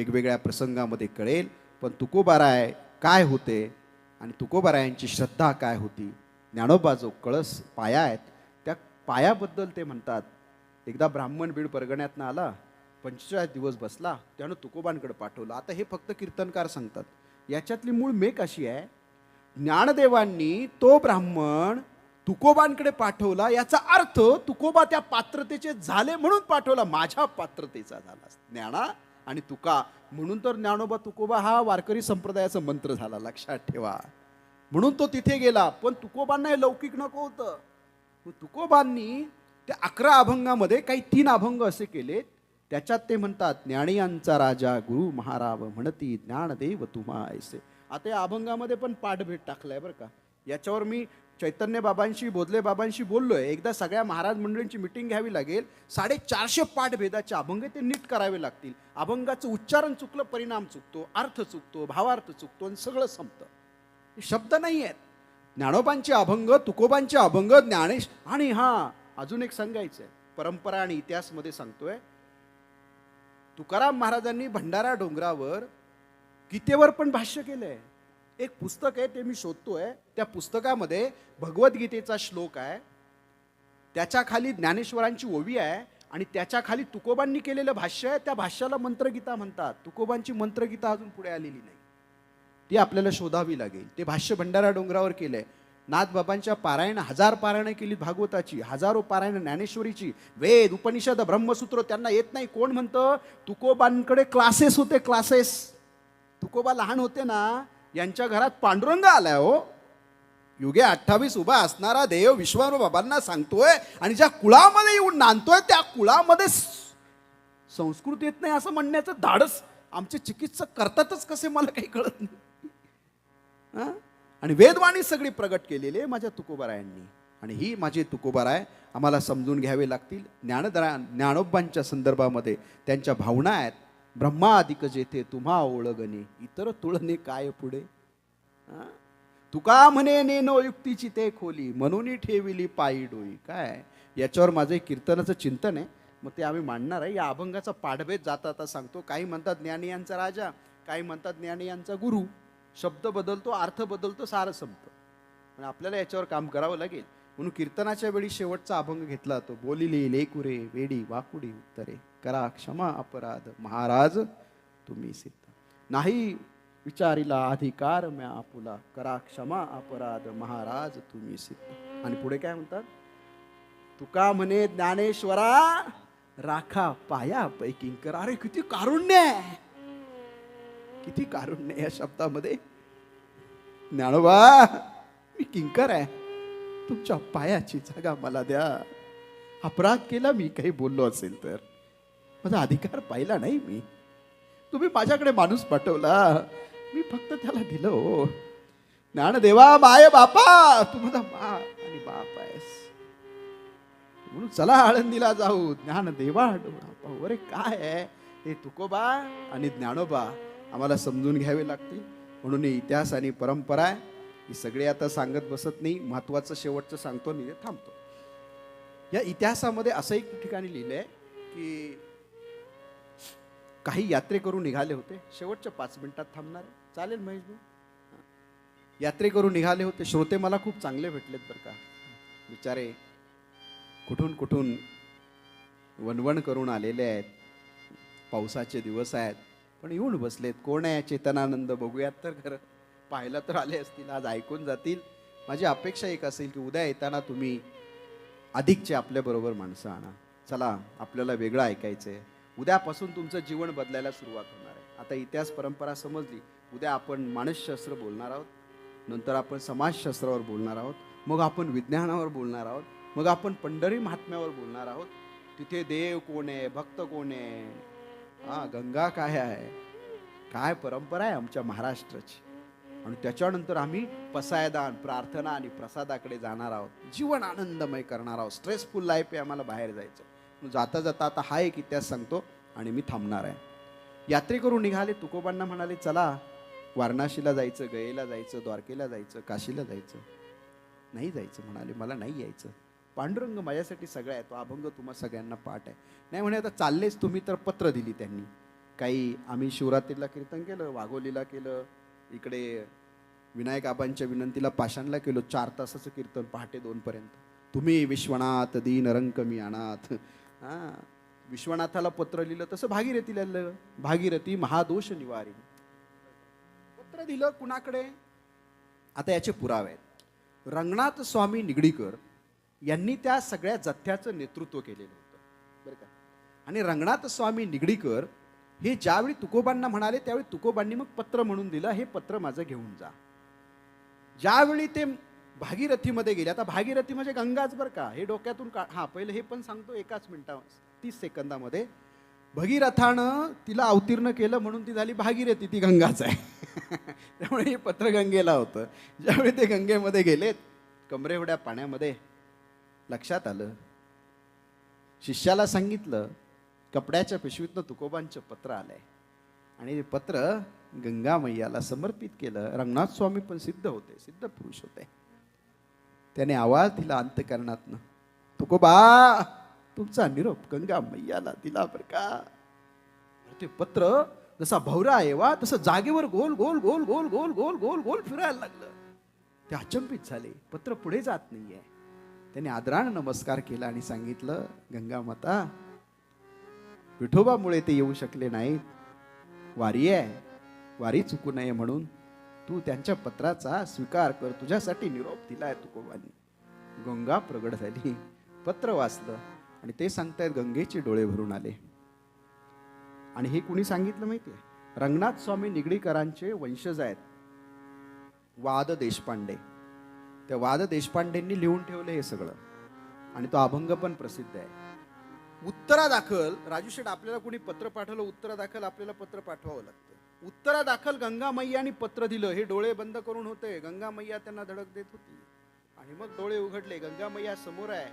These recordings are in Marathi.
वेगवेगळ्या प्रसंगामध्ये कळेल. पण तुकोबाराय काय होते आणि तुकोबारायांची श्रद्धा काय होती? ज्ञानोबा जो कळस पाया आहेत त्या पायाबद्दल ते म्हणतात. एकदा ब्राह्मण बीड परगण्यातनं आला पंचेचाळीस दिवस बसला त्यानं तुकोबांकडे पाठवलं. आता हे फक्त कीर्तनकार सांगतात. याच्यातली मूळ मेक अशी आहे ज्ञानदेवांनी तो ब्राह्मण तुकोबांकडे पाठवला याचा अर्थ तुकोबा त्या पात्रतेचे झाले म्हणून पाठवला माझ्या पात्रतेचा झाला. ज्ञाना आणि तुका. म्हणून तर ज्ञानोबा तुकोबा हा वारकरी संप्रदायाचा मंत्र झाला लक्षात ठेवा. म्हणून तो तिथे गेला पण तुकोबांना हे लौकिक नको होतं. तुकोबांनी त्या अकरा अभंगामध्ये काही तीन अभंग असे केलेत. त्याच्यात ते म्हणतात ज्ञानियांचा राजा गुरु महाराव म्हणती ज्ञानदेव तुम्हा ऐसे आता या अभंगामध्ये पण पाठभेद टाकलाय बरं का. याच्यावर मी चैतन्य बाबांशी बोधले बाबांशी बोललोय. एकदा सगळ्या महाराज मंडळींची मिटिंग घ्यावी लागेल. साडेचारशे पाठभेदाचे अभंग ते नीट करावे लागतील. अभंगाचं उच्चारण चुकलं परिणाम चुकतो अर्थ चुकतो भावार्थ चुकतो आणि सगळं संपतं. शब्द नाही आहेत ज्ञानोबांचे अभंग तुकोबांचे अभंग ज्ञानेश आणि हां अजून एक सांगायचं आहे परंपरा आणि इतिहासमध्ये सांगतोय. तुकाराम महाराजांनी भंडारा डोंगरावर गीतेवर पण भाष्य केलंय. एक पुस्तक आहे ते मी शोधतोय. त्या पुस्तकामध्ये भगवद्गीतेचा श्लोक आहे. त्याच्याखाली ज्ञानेश्वरांची ओवी आहे आणि त्याच्याखाली तुकोबांनी केलेलं भाष्य आहे. त्या भाष्याला मंत्रगीता म्हणतात. तुकोबांची मंत्रगीता अजून पुढे आलेली नाही. ती आपल्याला शोधावी लागेल. ते भाष्य भंडारा डोंगरावर केलंय. नाथबाबांच्या पारायण हजार पारायणं केली भागवताची. हजारो पारायण ज्ञानेश्वरीची. वेद उपनिषद ब्रह्मसूत्र त्यांना येत नाही. कोण म्हणतं? तुकोबांकडे क्लासेस होते क्लासेस तुकोबा लहान होते ना यांच्या घरात पांडुरंग आलाय हो. युगे अठ्ठावीस उभा असणारा देव विश्वारू बाबांना सांगतोय आणि ज्या कुळामध्ये येऊन नांदतोय त्या कुळामध्ये संस्कृत येत नाही असं म्हणण्याचं धाडस आमचे चिकित्सक करतातच कसे मला काही कळत नाही. आणि वेदवाणी सगळी प्रगट केलेली आहे माझ्या तुकोबारायांनी. आणि ही माझी तुकोबाराय आम्हाला समजून घ्यावे लागतील. ज्ञानदरा ज्ञानोबांच्या संदर्भामध्ये त्यांच्या भावना आहेत. ब्रह्मादिक जेथे तुम्हा ओळगणे इतर तुळणे काय पुढे? तुका म्हणे नेनो युक्तीची ते खोली म्हणून ठेविली पायी डोई काय? याच्यावर माझं एक कीर्तनाचं चिंतन आहे. मग ते आम्ही मांडणार आहे. या अभंगाचा पाठभेद जाता आता सांगतो. काही म्हणतात ज्ञानियांचा राजा काही म्हणतात ज्ञानियांचा गुरु. शब्द बदलतो अर्थ बदलतो सारं संपतं. आपल्याला याच्यावर काम करावं लागेल. म्हणून कीर्तनाच्या वेळी शेवटचा अभंग घेतला तो बोलिली लेकुरे वेडी वाकुडी उत्तरे करा क्षमा अपराध महाराज तुम्ही सिद्ध. नाही विचारिला अधिकार म्या आपुला करा क्षमा अपराध महाराज तुम्ही सिद्ध. आणि पुढे काय म्हणतात? तुका म्हणे ज्ञानेश्वरा राखा पाया पैकी अरे किती कारुण्य आहे! किती कारुण्य या शब्दामध्ये. ज्ञानोबा मी किंकर आहे. तुमच्या पायाची जागा मला द्या. अपराध केला मी काही बोललो असेल तर. माझा अधिकार पाहिला नाही मी. तुम्ही माझ्याकडे माणूस पाठवला. मी फक्त त्याला दिलो हो. ज्ञानदेवा माय बापा तू माझा मा आणि बाप आहेस. म्हणून चला आळंदीला जाऊ. ज्ञानदेवा डोळा अरे काय आहे? हे तुकोबा आणि ज्ञानोबा आम्हाला समजून घ्यावे लागतील. म्हणून इतिहास आणि परंपरा आहे. ही सगळे आता सांगत बसत नाही महत्वाचं शेवटचं सांगतो आणि थांबतो. या इतिहासामध्ये असं एक ठिकाणी लिहिलंय की काही यात्रेकरू निघाले होते. शेवटच्या पाच मिनिटात थांबणार चालेल महेश भाऊ? यात्रेकरू निघाले होते. श्रोते मला खूप चांगले भेटलेत बरं का. बिचारे कुठून कुठून वणवण करून आलेले आहेत. पावसाचे दिवस आहेत. पण येऊन बसलेत. कोण आहे चेतनानंद? बघूयात तर खरं. पाहायला तर आले असतील आज ऐकून जातील. माझी अपेक्षा एक असेल की उद्या येताना तुम्ही अधिकचे आपल्याबरोबर माणसं आणा. चला आपल्याला वेगळं ऐकायचं आहे उद्यापासून तुमचं जीवन बदलायला सुरुवात होणार आहे. आता इतिहास परंपरा समजली. उद्या आपण मानसशास्त्र बोलणार आहोत. नंतर आपण समाजशास्त्रावर बोलणार आहोत. मग आपण विज्ञानावर बोलणार आहोत. मग आपण पंढरी महात्म्यावर बोलणार आहोत. तिथे देव कोण आहे? भक्त कोण आहे? हा गंगा काय आहे? काय परंपरा आहे आमच्या महाराष्ट्राची? आणि त्याच्यानंतर आम्ही पसायदान प्रार्थना आणि प्रसादाकडे जाणार आहोत. जीवन आनंदमय करणार आहोत. स्ट्रेसफुल लाईफ आहे आम्हाला बाहेर जायचं. मग जाता जाता आता हा एक इतिहास सांगतो आणि मी थांबणार आहे. यात्रेकरू निघाले तुकोबांना म्हणाले चला वाराणसीला जायचं गयेला जायचं द्वारकेला जायचं काशीला जायचं. नाही जायचं म्हणाले. मला नाही यायचं. पांडुरंग माझ्यासाठी सगळं आहे. तो अभंग तुम्हा सगळ्यांना पाठ आहे. नाही म्हणे आता चाललेच तुम्ही तर पत्र दिली त्यांनी. काही आम्ही शिवरात्रीला कीर्तन केलं वाघोलीला केलं इकडे विनायक आबांच्या विनंतीला पाषाणला केलो चार तासाचं कीर्तन पहाटे दोनपर्यंत. तुम्ही विश्वनाथ दीन रंक मी अनाथ. हां विश्वनाथाला पत्र लिहिलं तसं भागीरथीला लिहिलं. भागीरथी महादोष निवारी. पत्र दिलं कुणाकडे? आता याचे पुरावे आहेत. रंगनाथ स्वामी निगडीकर यांनी त्या सगळ्या जथ्याचं नेतृत्व केलेलं होतं. बरं का? आणि रंगनाथ स्वामी निगडीकर हे ज्यावेळी तुकोबांना म्हणाले त्यावेळी तुकोबांनी मग पत्र म्हणून दिलं हे पत्र माझं घेऊन जा. ज्यावेळी ते भागीरथीमध्ये गेले आता भागीरथी म्हणजे गंगाच बरं का हे डोक्यातून का हां पहिलं हे पण सांगतो एकाच मिनटा तीस सेकंदामध्ये. भगीरथानं तिला अवतीर्ण केलं म्हणून ती झाली भागीरथी ती गंगाच आहे. त्यामुळे हे पत्र गंगेला होतं. ज्यावेळी ते गंगेमध्ये गेलेत कमरे एवढ्या पाण्यामध्ये लक्षात आलं. शिष्याला सांगितलं कपड्याच्या पिशवीतनं तुकोबांचं पत्र आलंय. आणि ते पत्र गंगा मैयाला समर्पित केलं. रंगनाथ स्वामी पण सिद्ध होते सिद्ध पुरुष होते. त्याने आवाज दिला अंतकरणातनं तुकोबा तुमचा निरोप गंगा मैयाला दिला बर का? ते पत्र जसा भवरा आहे वा तसं जागेवर गोल गोल गोल गोल गोल गोल गोल गोल फिरायला लागलं. ते अचंबित झाले. पत्र पुढे जात नाहीये. त्याने आदरानं नमस्कार केला आणि सांगितलं गंगा माता विठोबामुळे ते येऊ शकले नाहीत. वारी आहे. वारी चुकू नये म्हणून तू त्यांच्या पत्राचा स्वीकार कर. तुझ्यासाठी निरोप दिलाय तुकोबांनी. गंगा प्रगट झाली. पत्र वाचलं आणि ते सांगतायत गंगेचे डोळे भरून आले. आणि हे कुणी सांगितलं माहितीये? रंगनाथ स्वामी निगडीकरांचे वंशज आहेत. वाद देशपांडे. त्या वाद देशपांडेंनी लिहून ठेवले हे सगळं. आणि तो अभंग पण प्रसिद्ध आहे. उत्तरादाखल राजू शेठ आपल्याला कोणी पत्र पाठवलं उत्तरादाखल आपल्याला पत्र पाठवावं लागतं. उत्तरादाखल गंगा मैयानी पत्र दिलं हे डोळे बंद करून होते. गंगा मैया त्यांना धडक देत होती. आणि मग डोळे उघडले गंगा मैया समोर आहे.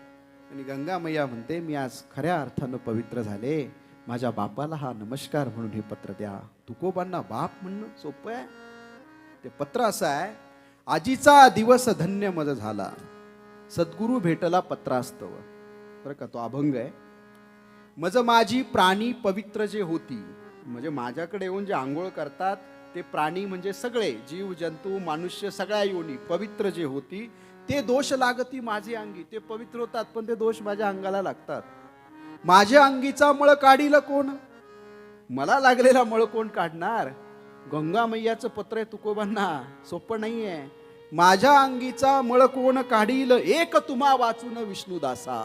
आणि गंगा मैया म्हणते मी आज खऱ्या अर्थानं पवित्र झाले. माझ्या बापाला हा नमस्कार म्हणून हे पत्र द्या. तुकोबांना बाप म्हणणं सोपं आहे. ते पत्र असं आहे आजीचा दिवस धन्य मज झाला. सद्गुरू भेटला पत्रास्तव. बरं का तो अभंग आहे. मज माझी प्राणी पवित्र जे होती. म्हणजे माझ्याकडे येऊन जे आंघोळ करतात ते प्राणी म्हणजे सगळे जीव जंतू मनुष्य सगळ्या योनी पवित्र जे होती ते दोष लागती माझे अंगी. ते पवित्र होतात पण ते दोष माझ्या अंगाला लागतात. माझ्या अंगीचा मळ काढील कोण? मला लागलेला मळ कोण काढणार? गंगा मैयाचं पत्र आहे तुकोबांना सोपं नाहीये. माझ्या अंगीचा मळ कोण काढील? एक तुम्हा वाचून विष्णुदासा.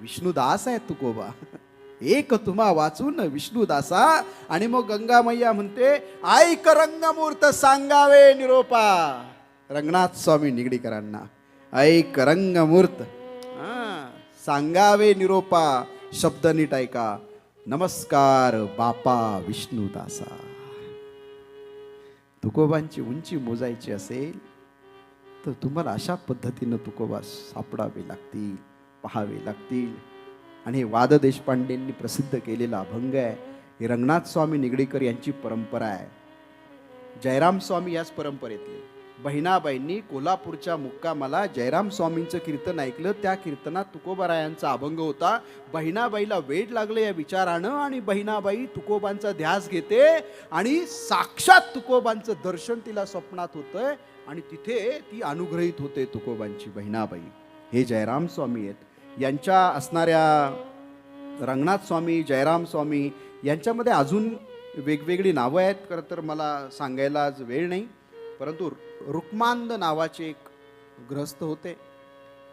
विष्णुदास आहे तुकोबा एक तुम्हा वाचून विष्णुदासा आणि मग गंगा मैया म्हणते ऐक रंगमूर्त सांगावे निरोपा. रंगनाथ स्वामी निगडीकरांना ऐक रंगमूर्त. सांगावे निरोपा. शब्द नीट ऐका. नमस्कार बापा विष्णुदासा. तुकोबांची उंची मोजायची असेल तर तुम्हाला अशा पद्धतीनं तुकोबा सापडावे लागतील. पाहावे लागतील. आणि हे वाद देशपांडेंनी प्रसिद्ध केलेला अभंग आहे. हे रंगनाथ स्वामी निगडीकर यांची परंपरा आहे. जयराम स्वामी याच परंपरेतले. बहिणाबाईंनी कोल्हापूरच्या मुक्कामाला जयराम स्वामींचं कीर्तन ऐकलं. त्या कीर्तनात तुकोबारायांचा अभंग होता. बहिणाबाईला वेड लागलं या विचारानं आणि बहिणाबाई तुकोबांचा ध्यास घेते आणि साक्षात तुकोबांचं दर्शन तिला स्वप्नात होतं आणि तिथे ती अनुग्रहित होते तुकोबांची बहिणाबाई. हे जयराम स्वामी आहेत. यांच्या असणाऱ्या रंगनाथ स्वामी जयराम स्वामी यांच्यामध्ये अजून वेगवेगळी नावं आहेत. खरं तर मला सांगायला आज वेळ नाही. परंतु रुक्मांद नावाचे एक ग्रस्त होते.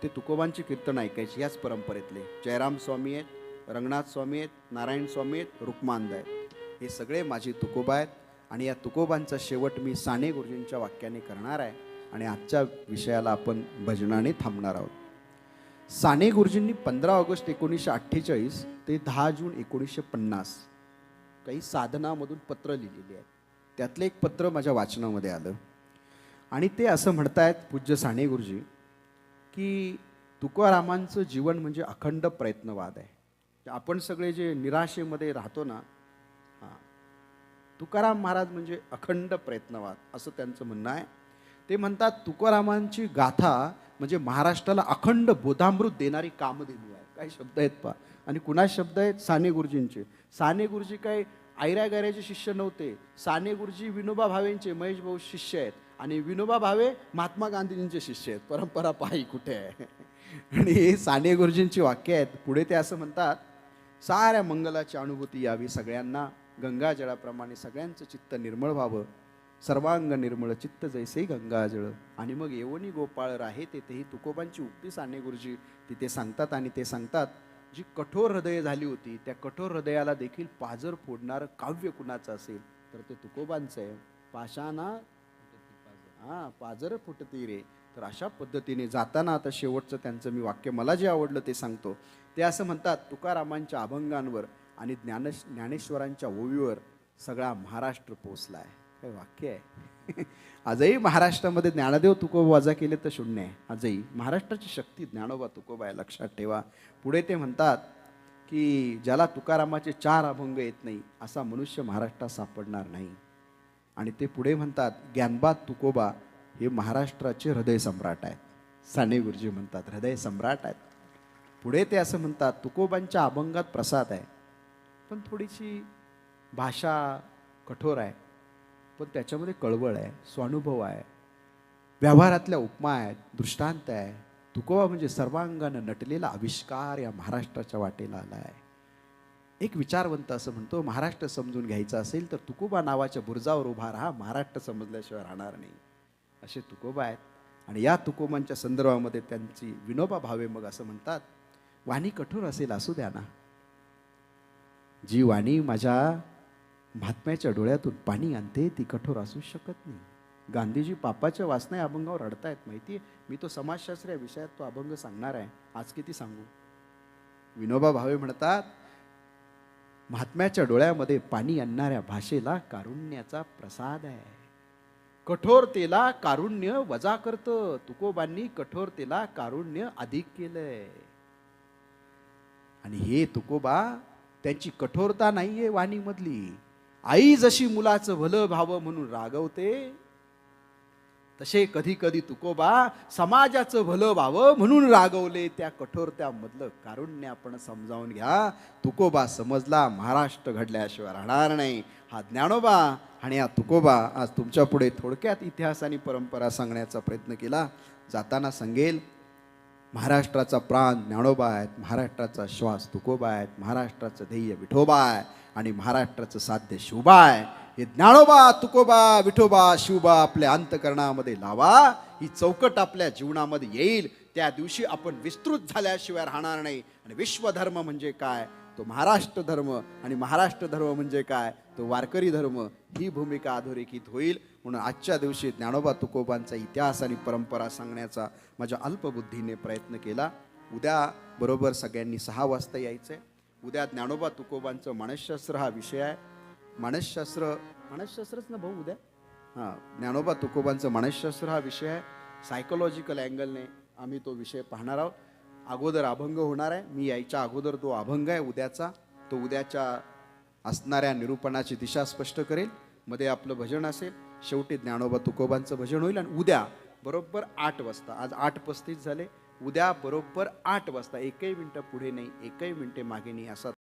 ते तुकोबांची कीर्तन ऐकायची याच परंपरेतले. जयराम स्वामी आहेत रंगनाथ स्वामी आहेत नारायण स्वामी आहेत रुक्मांद आहेत. हे सगळे माझे तुकोबा आहेत. आणि या तुकोबांचा शेवट मी साने गुरुजींच्या वाक्याने करणार आहे. आणि आजच्या विषयाला आपण भजनाने थांबणार आहोत. साने गुरुजींनी पंधरा ऑगस्ट एकोणीसशे अठ्ठेचाळीस ते दहा जून एकोणीसशे पन्नास काही साधनामधून पत्र लिहिलेली आहेत. त्यातलं एक पत्र माझ्या वाचनामध्ये आलं. आणि ते असं म्हणतायत पूज्य साने गुरुजी की तुकारामांचं जीवन म्हणजे अखंड प्रयत्नवाद आहे. आपण सगळे जे निराशेमध्ये राहतो ना हां तुकाराम महाराज म्हणजे अखंड प्रयत्नवाद असं त्यांचं म्हणणं आहे. ते म्हणतात तुकारामांची गाथा म्हणजे महाराष्ट्राला अखंड बोधामृत देणारी कामधेनू आहे. काय शब्द आहेत पा आणि कुणा शब्द आहेत? साने गुरुजींचे. साने गुरुजी काय आयऱ्या शिष्य नव्हते. साने गुरुजी विनोबा भावेंचे महेश भाऊ शिष्य आहेत. आणि विनोबा भावे महात्मा गांधीजींचे शिष्य आहेत. परंपरा पाही कुठे आहे? आणि हे साने गुरुजींची वाक्य आहेत. पुढे ते असं म्हणतात साऱ्या मंगलाची अनुभूती यावी सगळ्यांना. गंगाजळाप्रमाणे सगळ्यांचं चित्त निर्मळ व्हावं. सर्वांग निर्मळ चित्त जैसे गंगाजळ. आणि मग येवनी गोपाळ राहे तेथेही तुकोबांची उक्ती साने गुरुजी तिथे सांगतात आणि ते सांगतात जी कठोर हृदय झाली होती त्या कठोर हृदयाला देखील पाजर फोडणारं काव्य कुणाचं असेल? तर ते तुकोबांचं आहे. पाशाना हां पाजर फुटती रे. तर अशा पद्धतीने जाताना आता शेवटचं त्यांचं मी वाक्य मला जे आवडलं ते सांगतो. ते असं म्हणतात तुकारामांच्या अभंगांवर आणि ज्ञान ज्ञानेश्वरांच्या ओवीवर सगळा महाराष्ट्र पोचला आहे काय वाक्य आहे. आजही महाराष्ट्रामध्ये ज्ञानदेव तुकोबा वजा केले तर शून्य आहे. आजही महाराष्ट्राची शक्ती ज्ञानोबा तुकोबा आहे लक्षात ठेवा. पुढे ते म्हणतात की ज्याला तुकारामाचे चार अभंग येत नाही असा मनुष्य महाराष्ट्रात सापडणार नाही. आणि ते पुढे म्हणतात ज्ञानबा तुकोबा हे महाराष्ट्राचे हृदय सम्राट आहेत. साने गुरुजी म्हणतात हृदय सम्राट आहेत. पुढे ते असं म्हणतात तुकोबांच्या अभंगात प्रसाद आहे. पण थोडीशी भाषा कठोर आहे. पण त्याच्यामध्ये कळवळ आहे स्वानुभव आहे. व्यवहारातल्या उपमा आहेत दृष्टांत आहे. तुकोबा म्हणजे सर्वांगानं नटलेला आविष्कार या महाराष्ट्राच्या वाटेला आला आहे. एक विचारवंत असं म्हणतो महाराष्ट्र समजून घ्यायचा असेल तर तुकोबा नावाच्या बुरजावर उभा राहा महाराष्ट्र समजल्याशिवाय राहणार नाही. असे तुकोबा आहेत. आणि या तुकोबांच्या संदर्भामध्ये त्यांची विनोबा भावे मग असं म्हणतात वाणी कठोर असेल असू द्या ना. जी वाणी माझ्या महात्म्याच्या डोळ्यातून पाणी आणते ती कठोर असू शकत नाही. गांधीजी पापाच्या वासना या अभंगावर अडतायत माहिती आहे मी तो समाजशास्त्र या विषयात तो अभंग सांगणार आहे. आज किती सांगू? विनोबा भावे म्हणतात महात्म्याच्या डोळ्यामध्ये पाणी आणणाऱ्या भाषेला कारुण्याचा प्रसाद आहे. कठोरतेला कारुण्य वजा करतं. तुकोबांनी कठोरतेला कारुण्य अधिक केलंय. आणि हे तुकोबा त्यांची कठोरता नाहीये वाणीमधली. आई जशी मुलाचं भलं भावं म्हणून रागवते तसे कधी कधी तुकोबा समाजाचं भलं व्हावं म्हणून रागवले. त्या कठोरत्यामधलं कारुण्य आपण समजावून घ्या. तुकोबा समजला महाराष्ट्र घडल्याशिवाय राहणार नाही. हा ज्ञानोबा आणि हा तुकोबा आज तुमच्यापुढे थोडक्यात इतिहास आणि परंपरा सांगण्याचा प्रयत्न केला. जाताना सांगेल महाराष्ट्राचा प्राण ज्ञानोबा आहेत महाराष्ट्राचा श्वास तुकोबा आहेत महाराष्ट्राचं ध्येय विठोबा आहे. आणि महाराष्ट्राचं साध्य शिवबा आहे हे ज्ञानोबा तुकोबा विठोबा शिवबा आपल्या अंतकरणामध्ये लावा. ही चौकट आपल्या जीवनामध्ये येईल. त्या दिवशी आपण विस्तृत झाल्याशिवाय राहणार नाही. आणि विश्वधर्म म्हणजे काय? तो महाराष्ट्र धर्म. आणि महाराष्ट्र धर्म म्हणजे काय? तो वारकरी धर्म. ही भूमिका अधोरेखित होईल. म्हणून आजच्या दिवशी ज्ञानोबा तुकोबांचा इतिहास आणि परंपरा सांगण्याचा माझ्या अल्पबुद्धीने प्रयत्न केला. उद्या बरोबर सगळ्यांनी सहा वाजता यायचं आहे उद्या ज्ञानोबा तुकोबांचं मानसशास्त्र हा विषय आहे. मानसशास्त्र मानसशास्त्रच ना भाऊ उद्या? हां ज्ञानोबा तुकोबांचं मानसशास्त्र हा विषय आहे. सायकोलॉजिकल अँगलने आम्ही तो विषय पाहणार आहोत. अगोदर अभंग होणार आहे. मी यायच्या अगोदर तो अभंग आहे उद्याचा. तो उद्याच्या असणाऱ्या निरूपणाची दिशा स्पष्ट करेल. मध्ये आपलं भजन असेल. शेवटी ज्ञानोबा तुकोबांचं भजन होईल. आणि उद्या बरोबर आठ वाजता आज आठ पस्तीस झाले. उद्या बरोबर आठ वाजता एकही मिनटं पुढे नाही एकही मिनटे मागे नाही असा